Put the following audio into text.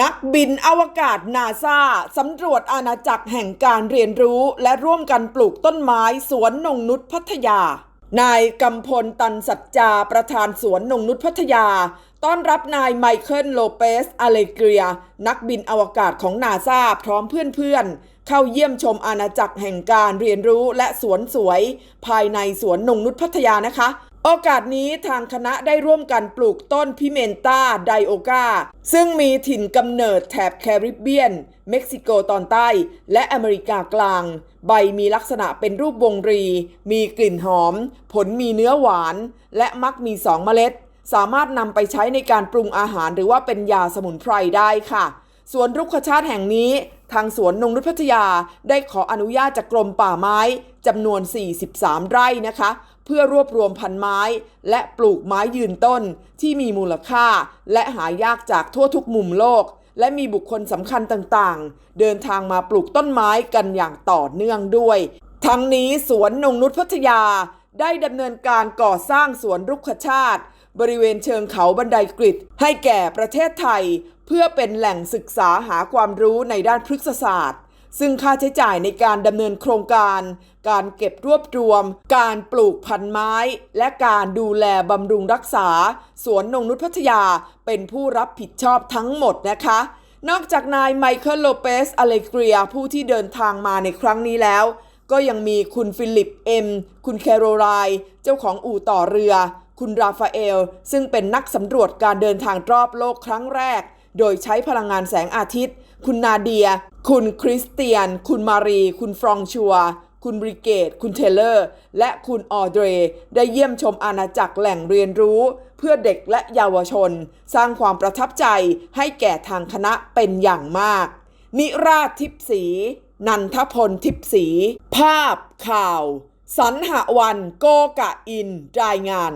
นักบินอวกาศนาซาสำรวจอาณาจักรแห่งการเรียนรู้และร่วมกันปลูกต้นไม้สวนนงนุษพัทยา นายกำพลตันสัจจาประธานสวนนงนุษพัทยา ต้อนรับนายไมเคิลโลเปสอาเลเกรีย นักบินอวกาศของนาซาพร้อมเพื่อนๆ เข้าเยี่ยมชมอาณาจักรแห่งการเรียนรู้และสวนสวย ภายในสวนนงนุษพัทยานะคะ โอกาสนี้ทางคณะได้ร่วมกันปลูกต้นพิเมนตาไดโอกาซึ่งมีถิ่นกำเนิดแถบแคริบเบียน เม็กซิโกตอนใต้ และอเมริกากลาง ใบมีลักษณะเป็นรูปวงรี มีกลิ่นหอม ผลมีเนื้อหวาน และมักมีสองเมล็ด สามารถนำไปใช้ในการปรุงอาหารหรือว่าเป็นยาสมุนไพรได้ค่ะ สวนรุกขชาติแห่งนี้ ทางสวนนงนุชพัทยาได้ขออนุญาตจากกรมป่าไม้จำนวน 43 ไร่นะคะ เพื่อรวบรวมพันไม้ และปลูกไม้ยืนต้นที่มีมูลค่า และหายากจากทั่วทุกมุมโลก และมีบุคคลสำคัญต่างๆ เดินทางมาปลูกต้นไม้กันอย่างต่อเนื่องด้วย ทั้งนี้สวนนงนุชพัทยาได้ดำเนินการก่อสร้างสวนรุกขชาติ บริเวณเชิงเขาบันไดกริดให้แก่ประเทศไทย พื่อเป็นแหล่งศึกษาหาความรู้ในด้านพฤกษศาสตร์ ซึ่งค่าใช้จ่ายในการดำเนินโครงการ การเก็บรวบรวม การปลูกพันไม้ และการดูแลบำรุงรักษา สวนนงนุชพัทยาเป็นผู้รับผิดชอบทั้งหมดนะคะนอกจากนายไมเคิลโลเปสอเลเกรียผู้ที่เดินทางมาในครั้งนี้แล้ว ก็ยังมีคุณฟิลิปเอ็ม คุณแคโรไลน์เจ้าของอู่ต่อเรือ คุณราฟาเอล ซึ่งเป็นนักสำรวจการเดินทางรอบโลกครั้งแรก โดยใช้พลังงานแสงอาทิตย์ คุณนาเดีย คุณคริสเตียน คุณมารี คุณฟรองชัว คุณบริเกต คุณเทเลอร์ และคุณออเดร ได้เยี่ยมชมอาณาจักรแหล่งเรียนรู้ เพื่อเด็กและเยาวชน สร้างความประทับใจให้แก่ทางคณะเป็นอย่างมาก นิราชทิพสี นันทพลทิพสี ภาพข่าว สันหวันโกกะอิน รายงาน